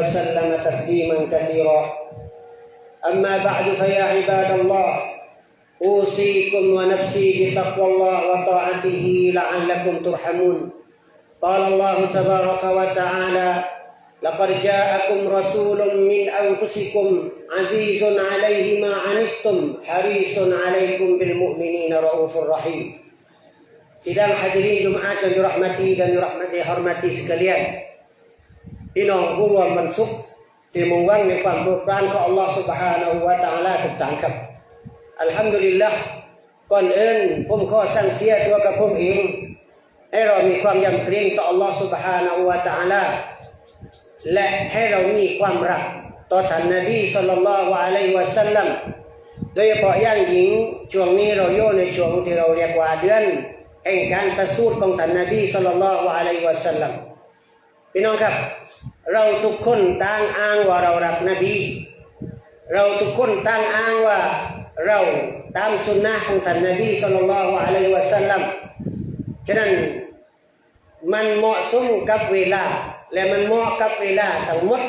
وسلم تسليما كثيرا. أما بعد فيا عباد الله أوصيكم ونفسي بتقوى الله وطاعته لعلكم ترحمون. قال الله تبارك وتعالى لقد جاءكم رسول من أنفسكم عزيز عليه ما عنتم حريص عليكم بالمؤمنين رؤوف رحيم. Sidang hadirin Jumaat yang dirahmati dan dirahmati hormati sekalian. พี่น้องผู้ร่วมบรรสุขที่มุ่งหวังในความโปรดปรานของ Allah Subhanahu wa Taala ทุกท่านครับอัลฮัมดุลิลละก่อนอื่นผมขอสั่งเสียตัวกับผมเอง ให้เรามีความยำเกรงต่อ Allah Subhanahu wa Taala และให้เรามีความรักต่อท่านนบีสัลลัลลอฮุอะลัยฮิวะสัลลัมโดยเฉพาะย่างยิ่งช่วงนี้เราอยู่ในช่วงที่เราเรียกว่าเดือนแห่งการประสูติของท่านนบีสัลลัลลอฮุอะลัยฮิวะสัลลัมพี่น้องครับ เราทุกคนต่างอ้างว่าเรารักนบีเราทุกคนต่างอ้างว่าเราตามสุนนะของท่านนบีสัลลัลลอฮุอะลัยฮิวะสัลลัมฉะนั้นมันเหมาะสมกับเวลา และมันเหมาะกับเวลาทั้งหมด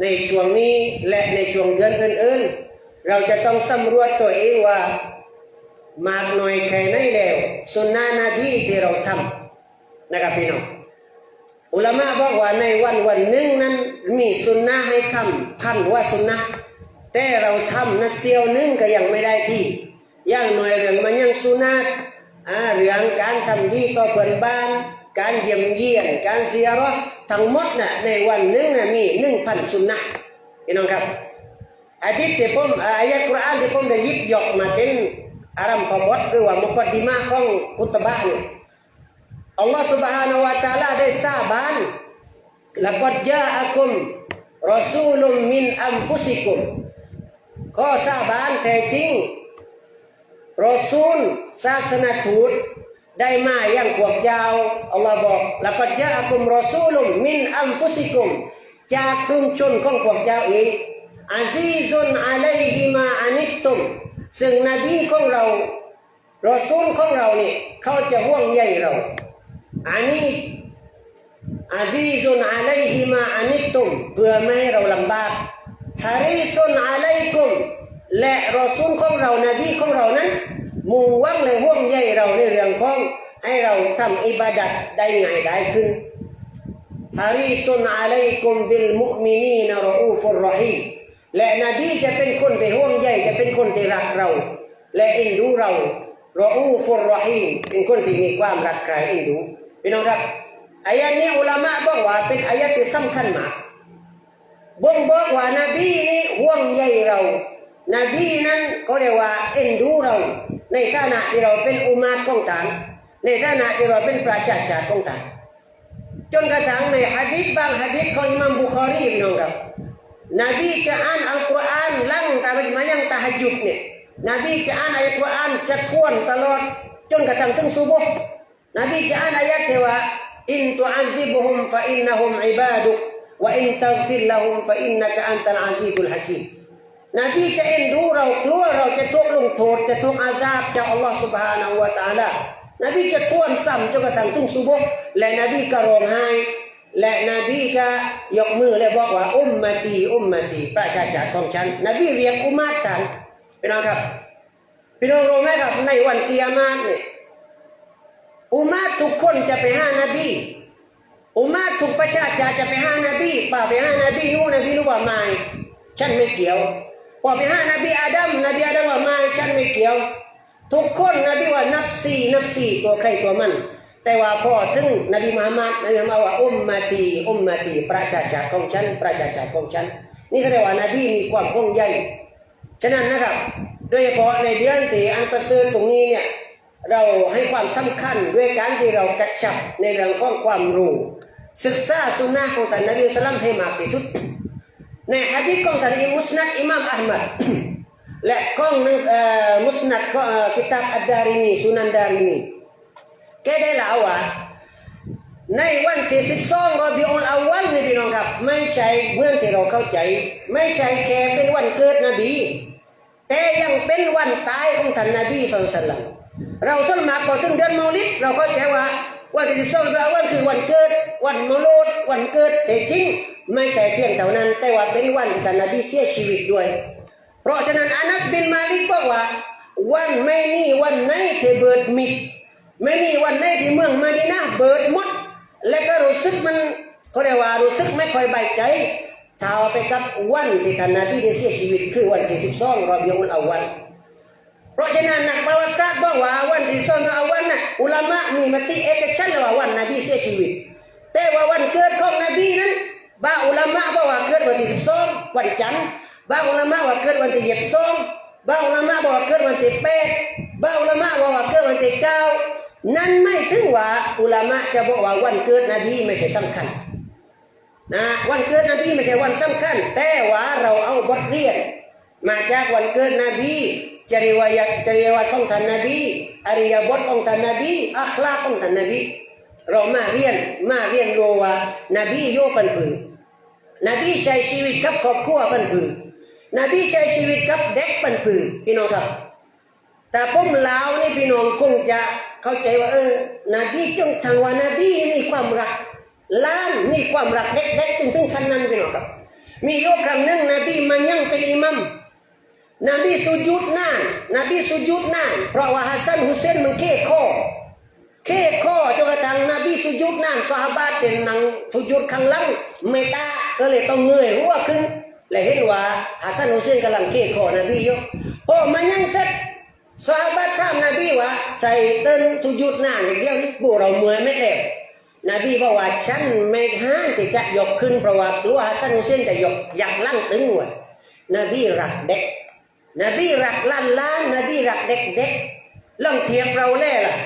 ในช่วงนี้และในช่วงเดือนอื่นๆ เราจะต้องสำรวจตัวเองว่ามากน้อยแค่ไหนแล้วสุนนะนบีที่เราทำนะครับพี่น้อง อุลามะบอกว่าในวันวันหนึ่งนั้นมีสุนนะให้ทำพันว่าสุนนะแต่เราทำนักเซียวนึงก็ยังไม่ได้ที่ย่างหน่อยเรื่องมันยังสุนนะอ่าเรื่องการทำดีต่อเพื่อนบ้าน การเยี่ยมเยียนการเสียรอทั้งหมดน่ะในวันหนึ่งน่ะมีหนึ่งพันสุนนะพี่น้องครับอาทิตย์ที่ผมอายะกุรอานที่ผมได้ยิบยกมาเป็นอารัมพบทหรือว่ามุกดิมาของคุตบะเนี่ย Allah Subhanahu wa taala ได้สาบาน laqad ja'akum rasulun min anfusikum ข้อสาบานแท้จริงรอซูลศาสนทูตได้มาอย่างพวกเจ้าอัลลอฮ์บอก laqad ja'akum rasulun min anfusikum จากกลุ่มชนของพวกเจ้าเองอาซีซุนอะลัยฮิมาอานิตุมซึ่งนบีของเรารอซูลของเรานี่เขาจะห่วงใยเรา อันนี้อาซีซุนอะลัยฮิมาอานิตุมเพื่อไม่ให้เราลำบากฮาริซุนอะลัยกุมและรอซูลของเรานบีของเรานั้นมุ่งหวังและห่วงใยเราในเรื่องของให้เราทำอิบาดัตได้ง่ายได้ขึ้นฮาริซุนอะลัยกุมบิลมุมินีนรอูฟุรรอฮีมและนบีจะเป็นคนที่ห่วงใยจะเป็นคนที่รักเรา และเอ็นดูเรารออูฟุรรอฮีมเป็นคนที่มีความรักใคร่เอ็นดู พี่น้องครับอายะนี้อุลามะบอกว่าเป็นอายะที่สำคัญมากบ่งบอกว่านบีนี้ห่วงใยเรานบีนั้นก็เรียกว่าเอ็นดูเรา ในฐานะที่เราเป็นอุมาตของท่านในฐานะที่เราเป็นประชาชาติของท่านจนกระทั่งในฮะดีษบางฮะดีษของอิมัมบุคอรีพี่น้องครับนบีจะอ่านอัลกุรอานหลังตาเป็นมายังตาฮัจญุดเนี่ยนบีจะอ่านอายะกุรอานจะทวนตลอดจนกระทั่งถึงซุบฮ์ nabii jaana yake wa in tu'azibuhum fa innahum ibaduk wa in taghfir lahum fa innaka antal azizul hakim นบีจะเอ็นดูเรากลัวเราจะทุกลงโทษจะทุกอาซาบจากอัลลอฮ์สุบฮานาอูวาตาลานบีจะท่วนซ้ำจนกระทั่งทุ่งสุบกและนบีก็ร้องไห้และนบีก็ยกมือและบอกว่า อุมมาตีอุมมาตีประชาชาติของฉัน นบีเรียกอุมาตันพี่น้องครับพี่น้องรู้ไหมครับในวันเกียรติเนี่ย อุมาทุกคนจะไปหานาบีอุมาทุกประชาชาจะไปหานาบีป่าไปหานาบีนู่นนาบีนู่นว่าไม่ฉันไม่เกี่ยวพอไปหานาบีอาดัมนบีอาดัมว่าไม่ฉันไม่เกี่ยว ทุกคนนบีว่านับสี่นับสี่ตัวใครตัวมัน แต่ว่าพอถึงนบีมุฮัมมัดนบีมาว่าอุมมาตีอุมมาตีประชาชาของฉันประชาชาของฉัน นี่แสดงว่านาบีมีความห่วงใยฉะนั้นนะครับ โดยเฉพาะในเดือนที่อันประเสริฐตรงนี้เนี่ย เราให้ความสำคัญด้วยการที่เรากระชับในเรื่องของความรู้ ศึกษาสุนนะของท่านนบีสุลตัมให้มากที่สุด ในฮะดีของท่านอิมุสนัดอิหม่ามอัลมัดและของมุสนัดของเอ่อกิตาบอัดดารินีสุนันดารินีแกได้เล่าว่าในวันที่12รอบิอุลอาวัลนี่พี่น้องครับ ไม่ใช่เมื่อที่เราเข้าใจ ไม่ใช่แค่เป็นวันเกิดนบี แต่ยังเป็นวันตายของท่านนบีสุลต่าน เราสมัครพอถึงเดือนมาลิดเราเข้าใจว่าวันที่12รอบิอุลอาวัลคือวันเกิด วันมโลดวันเกิดแต่จริงไม่ใช่เพียงเท่านั้น แต่ว่าเป็นวันที่ท่านนบีเสียชีวิตด้วย เพราะฉะนั้นอานัสบินมาลิกบอกว่า วันไม่มีวันไหนที่เบิดมิดไม่มีวันไหนที่เมืองมาดีนาเบิดหมด และก็รู้สึกมันเขาเรียกว่ารู้สึกไม่ค่อยใบใจถ้าเอาไปกับวันที่ท่านนบีได้เสียชีวิต คือวันที่12รอบิอุลอาวัน เพราะฉะนั้นนักประวัติศาสตร์บอกว่าวันที่สองเอาวันน่ะอุลามะมีมติเอกฉันว่าวันนบีเสียชีวิต แต่ว่าวันเกิดของนบีนั้นบางอุลามะบอกว่าเกิดวันที่สิบสองวันจันทร์บางอุลามะว่าเกิดวันที่ยี่สิบสองบางอุลามะบอกว่าเกิดวันที่แปดบางอุลามะบอกว่าเกิดวันที่เก้านั่นไม่ถึงว่าอุลามะจะบอกว่าวันเกิดนบีไม่ใช่สำคัญนะวันเกิดนบีไม่ใช่วันสำคัญ แต่ว่าเราเอาบทเรียน มาจากวันเกิดนบี จริยวัตจริยวัตของท่านนบีอริยบทของท่านนบีอัคลาของท่านนบีเรามาเรียนมาเรียนรู้ว่านบีโยปันผือนบีใช้ชีวิตกับครอบครัวปันผือนบีใช้ชีวิตกับเด็กปันผือพี่น้องครับ แต่ผมลาวนี่พี่น้องคงจะเข้าใจว่าเออนบีจงทางว่านบีมีความรักล้านมีความรักเด็กๆจนถึงขั้นนั้นพี่น้องครับ มีโยคครั้งหนึ่งนบีมายังเป็นอิหมัม นบีสุจุดนานนบีสุจุดนานเพราะว่าฮัสซันฮุเซนมันเค้ข้อเค้ข้อจนกระทั่งนบีสุจุดนานสหบาเป็นนังสุจุดข้างหลังไม่ตาก็เลยต้องเงยหัวขึ้นและเห็นว่าฮัสซันฮุเซนกำลังเค้ข้อนบีอยู่พอมายังเสร็จสาบาถามนบีว่าใส่เต้นทุยุดน้าอย่างเดียวนี่พวกเราเมื่อยไม่แล้วนบีบอกว่าฉันไม่ห้ามที่จะยกขึ้นเพราะว่ารู้ฮัสซันฮุเซนจะยกอยากลั่งตึงหัวนบีรักเด็ก นบีรักล้านล้านนบีรักเด็กเด็กลองเทียบเราแน่ล่ะ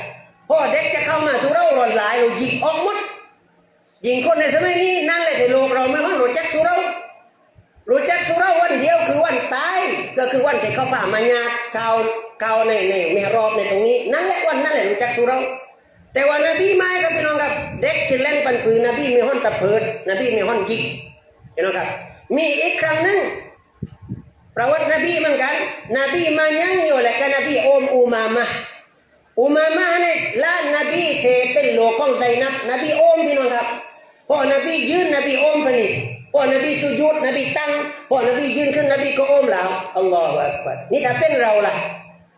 พ่อเด็กจะเข้ามาสู่เราหลอนหลายเราหยิงออกหมดยิงคนในสมัยนี้นั่นแหละที่โลกเราไม่ค่อยรู้จักสู่เรารู้จักสุราวันเดียวคือวันตายก็คือวันที่เขาผ่ามาญาติเขาเขาในในเมรอบในตรงนี้ นั่นแหละวันนั่นแหละรู้จักสุราแต่ว่านบีไม่ครับพี่น้องครับ เด็กที่เล่นปันปืนนบีมีห้อนตะเพิดนบีมีห้อนยิงพี่น้องครับ มีอีกครั้งหนึ่ง ประวัตินบีเหมือนกันนบีมายังอยู่แหละก็นบีโอมอูมามะอูมามะเนี่ยล้านนบีเทเป็นโลกของไซนับนบีโอมพี่น้องครับพอนบียืนนบีโอมผลิตพอนบีสุญูดนบีตั้งพอนบียืนขึ้นนบีก็โอมแล้วอัลลอฮฺอักบัรนี่ถ้าเป็นเราล่ะ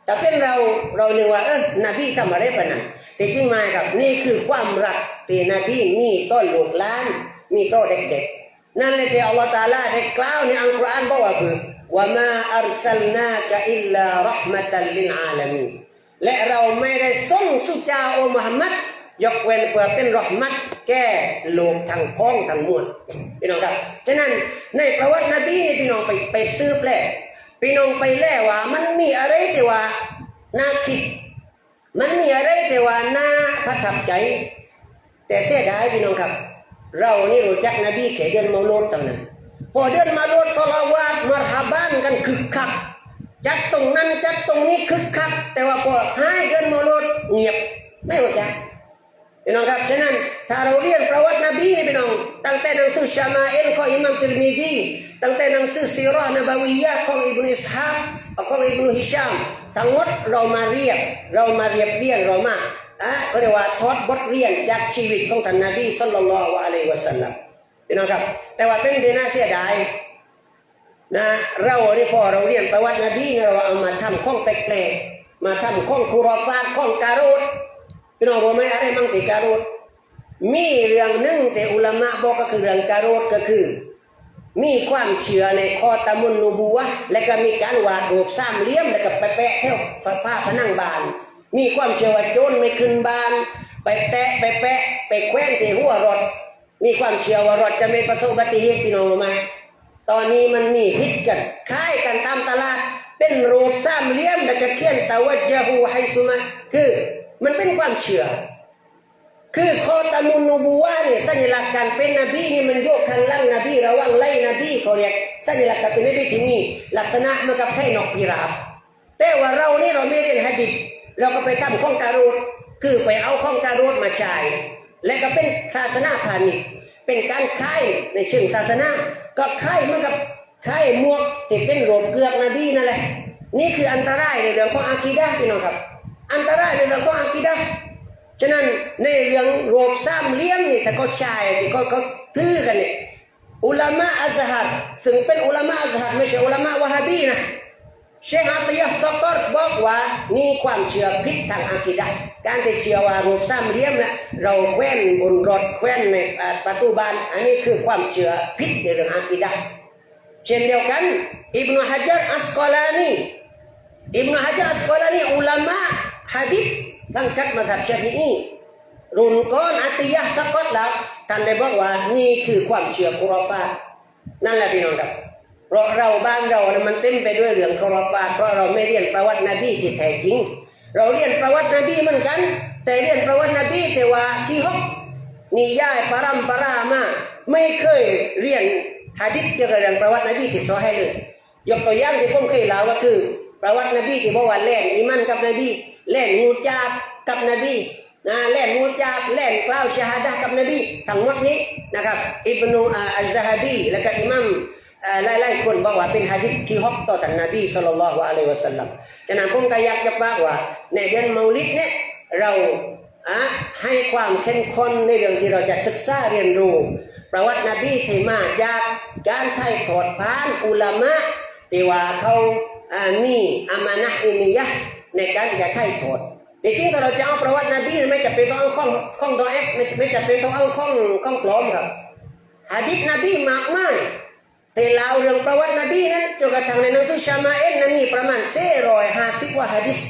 ถ้าเป็นเราเราเนึกว่าเออนบีทำอะไรปะนั้นแต่จริงมาครับนี่คือความรักที่นบีมีต่อลูกหลานมีต่อเด็กๆนั่นเลยที่อัลลอฮฺตาลาได้กล่าวในอัลกุรอานบอกว่าคือ ว่ามาอัลสลนากะอิลลารห์มะตัลลิลอาลามีและเราไม่ได้ส่งสุจาโอมุฮัมมัดยกเว้นเพื่อเป็นรหมัดแก่โลกทั้งพ้องทั้งมวลพี่น้องครับฉะนั้นในประวัตินบีนี่พี่น้องไปไปซื้อแปลพี่น้องไปแล่ว่า มันมีอะไรที่ว่าน่าคิด มันมีอะไรที่ว่าน่าประทับใจ แต่เสียดายพี่น้องครับ เรานี่รู้จักนบีแค่เดือนมาโลดตั้งนั้น พอเดือนมาโลดสลาวาตมารฮาบ้านกันคึกคักจัดตรงนั้นจัดตรงนี้คึกคัก แต่ว่าพอให้เดือนมาโลดเงียบไม่รู้จักพี่น้องครับฉะนั้นถ้าเราเรียนประวัตินบีนี่พี่น้องตั้งแต่หนังสือชามาเอลของอิมัมติรมิซีตั้งแต่หนังสือซีรอนบาวิยะของอิบนุอิสฮากของอิบนุฮิชามทั้งหมดเรามาเรียบเรามาเรียบเรียงเรามาอะเรียกว่าทอดบทเรียนจากชีวิตของท่านนบีสัลลัลลอฮุอะลัยฮิวะสัลลัม พี่น้องครับ แต่ว่าเป็นที่น่าเสียดายนะเรานี่พอเราเรียนประวัตินบีเนี่ยเราเอามาทำข้องแปลกๆมาทำข้องคุรอฟาข้องการูดพี่น้องรู้ไหมอะไรมั่งที่การูดมีเรื่องหนึ่งแต่อุลามะบอกก็คือเรื่องการูดก็คือ มีความเชื่อในข้อตะมุนนูบัวและก็มีการวาดรูปสามเลี่ยมแล้วก็ไปแปะแถวฟ้าผนังบาน มีความเชื่อว่าโจรไม่ขึ้นบาน ไปแตะไปแปะไปแขวนที่หัวรถ มีความเชื่อว่ารถจะไม่ประสบอุบัติเหตุพี่น้องรู้ไหมตอนนี้มันมีพิษกันค่ายกันตามตลาด เป็นรูปสามเหลี่ยมแล้วก็เขียนตะวัจยะฮูไฮซุมะคือมันเป็นความเชื่อ คือคอตามุนูบูวเนี่ยสัญลักษณ์การเป็นนบีนี่มันโยกทางล่างนบีระวังไล่นบีเขาเรียกสัญลักษณ์การเป็นนบีที่มีลักษณะมันกับไข่นกพิราบแต่ว่าเรานี่เราไม่เรียนหะดิษเราก็ไปทำข้องการูดคือไปเอาข้องการูดมาใช้ และก็เป็นศาสนาพาณิชย์เป็นการค่ายในเชิงศาสนา ก็ค่ายเหมันกับค่ายมวกที่เป็นโรบเกลือกนบีนั่นแหละนี่คืออันตรายในเรื่องของอากีดะพี่น้องครับ อันตรายในเรื่องของอากีดะฉะนั้นในเรื่องโรบสามเลี่ยมนี่ถ้าเขาใช้ที่เขาเขาถือกันเนี่ยอุลามะอัซฮัรซึ่งเป็นอุลามะอัซฮัรไม่ใช่อุลามะวะฮาบีนะเชคอัตยะฮ์ซอกอรบ อกว่านี่ความเชื่อผิดทางอากีดะห์การที่เชื่อว่ารูปสามเหลี่ยมนะเราแขวนบนรถแขวนในอ่าประตูบ้านอันนี้คือความเชื่อผิดในเรื่องอากีดะห์เช่นเดียวกันอิบนุฮะจัรอัสกอลานีอิบนุฮะจัรอัสกอลานีอุลามะฮะดิษสังกัดมัธยบชฟิอีรุ่นก่อนอัติยะสกอตแล้วท่านได้บอกว่านี่คือความเชื่อคุรอฟานั่นแหละพี่น้องครับ เพราะเราบ้านเรานะมันเต็มไปด้วยเรื่องคุรอฟาเพราะเราไม่เรียนประวัตินบีที่แท้จริง เราเรียนประวัตินบีเหมือนกัน แต่เรียนประวัตินบีแต่ว่าที่ฮกนิยายปรัมปรามาไม่เคยเรียนหะดิษเกี่ยวกับเรื่องประวัตินบีที่ซอให้เลยยกตัวอย่างที่ผมเคยเล่าก็คือ ประวัตินบีที่บอกว่าแล่นอิมันกับนบีแล่นงูจาบกับนบีนะแล่นงูจาบแล่นกล่าวชาฮาดะกับนบีทั้งหมดนี้นะครับอิบนุอ่าอัลซะฮะบีและก็อิมัม หลายๆคนบอกว่าเป็นฮะดิษที่ฮอกต่อท่านนบีศ็อลลัลลอฮุอะลัยวะสัลลัมฉะนั้นผมก็อยากจะบอกว่า ในเดือนมาลิดเนี่ยเราอะให้ความเข้มข้นในเรื่องที่เราจะศึกษาเรียนรู้ ประวัตินบีที่มาจากการถ่ายทอดผ่านอุลามะที่ว่าเขาอ่ามีอามานะอินียะในการที่จะถ่ายทอดจริงๆถ้าเราจะเอาประวัตินบีไม่จำเป็นต้องเอาข้องข้องตัวเอฟไม่ไม่จำเป็นต้องเอาข้องข้องปลอมครับหะดิษนบีมากมาย แต่เล่าเรื่องประวัตินบีนั้นจนกระทั่งในหนังสือชามาเอลนั้นมีประมาณเซรอยห้าสิบกว่าหะดิษ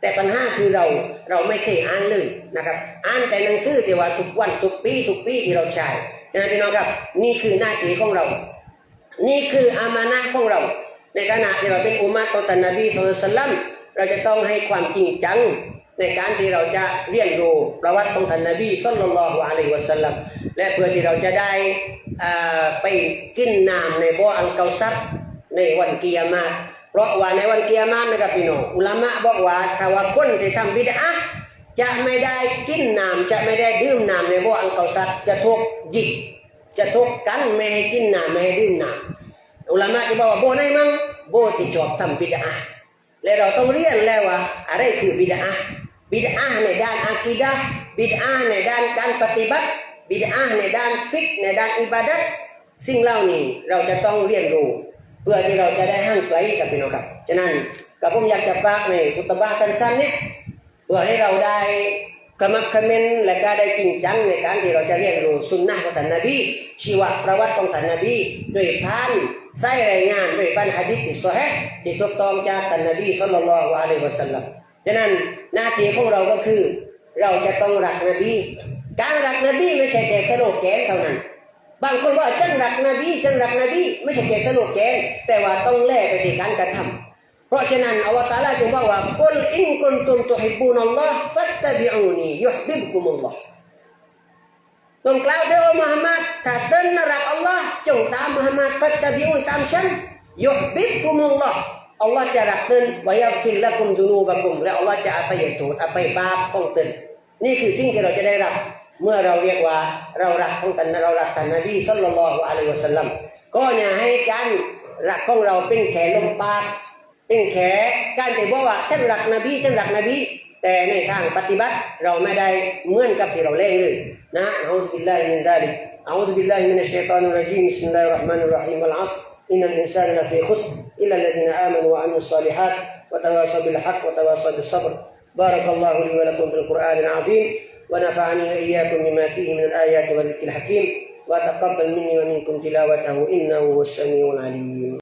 แต่ปัญหาคือเราเราไม่เคยอ่านเลยนะครับ อ่านแต่หนังสือที่ว่าทุกวันทุกปีทุกปีที่เราใช้นั้นพี่น้องครับ นี่คือหน้าที่ของเรา นี่คืออามานะของเรา ในขณะที่เราเป็นอุมัตของท่านนบีสุลต่านเราจะต้องให้ความจริงจัง ในการที่เราจะเรียนรู้ประวัติของท่านนบีสุลต่านละฮ์อะลัยวะสัลลัมและเพื่อที่เราจะได้อ่าไปกินน้ำในบ่ออัลเกาซัรในวันเกิยามะห์เพราะว่าในวันเกิยามะห์นะครับพี่น้องอุลามะบอกว่าถ้าว่าคนที่ทำบิดอะจะไม่ได้กินน้ำจะไม่ได้ดื่มน้ำในบ่ออัลเกาซัรจะถูกหยิกจะทุกกันไม่ให้กินน้ำไม่ให้ดื่มน้ำอุลามะที่บอกว่าโบไหนมั่งโบที่ชอบทำบิดาและเราต้องเรียนแล้วว่าอะไรคือบิดา บิดาในด้านอากีดะบิดาในด้านการปฏิบัติ บิดาในด้านฟิกในด้านอิบาดัตสิ่งเหล่านี้เราจะต้องเรียนรู้ เพื่อที่เราจะได้ห่างไกลกับพี่น้องครับฉะนั้นกับผมอยากจะฝากในคุตบะสั้นๆเนี่ยเพื่อให้เราได้กมักเขม้นและก็ได้จริงจังในการที่เราจะเรียนรู้สุนนะของท่านนบีชีวประวัติของท่านนบีโดยผ่านใส่รายงานโดยผ่านหะดีษที่สอฮีห์ที่ถูกต้องจากท่านนบีศ็อลลัลลอฮุอะลัยฮิวะสัลลัม ฉะนั้นหน้าที่ของเราก็คือ เราจะต้องรักนบีการรักนบีไม่ใช่แค่สโลแกนเท่านั้น บางคนว่าฉันรักนบีฉันรักนบีไม่ใช่แค่สโลแกนแต่ว่าต้องแลกไปที่การกระทำเพราะฉะนั้นอัลลอฮฺตาลาจึงบอกว่ากุลอินกุนตุมตุฮิบบูนัลลอฮ์ฟัตตะบิอูนียุฮบิบกุมุลลอฮ์จงกล่าวเถิดโอ้มุฮัมมัดถ้าท่านรักอัลลอฮ์จงตามมุฮัมมัดฟัตตะบิอูนตามฉันยุฮบิบกุมุลลอฮ์ อัลลอฮ์จะรักท่านวะยักฟิรละกุมดุนูบะกุมและอัลลอฮ์จะอภัยโทษอภัยบาปของท่นนี่คือสิ่งที่เราจะได้รับ เมื่อเราเรียกว่าเรารักของท่านเรารักท่านนบีสัลลัลลอฮุอะลัยฮิวะสัลลัมก็อย่าให้การรักของเราเป็นแค่ลมปากเป็นแค่การจะบอกว่าฉันรักนบีฉันรักนบีแต่ในทางปฏิบัติเราไม่ได้เหมือนกับที่เราเล่นเลยนะอัลลอฮฺบิลลาฮิมินซาลิกอัลลอฮฺบิลลาฮิมินัชชัยฏานุรรจีมบิสมิลลาฮิรเราะห์มานิรเราะฮีมัลอัศรอินนัลอินซานละฟีขุสร إلا الذين آمنوا وعملوا الصالحات وتواصوا بالحق وتواصوا بالصبر. بارك الله لي ولكم بالقرآن العظيم ونفعني وإياكم بما فيه من الآيات والذكر الحكيم. وتقبل مني ومنكم تلاوته إنه هو السميع العليم.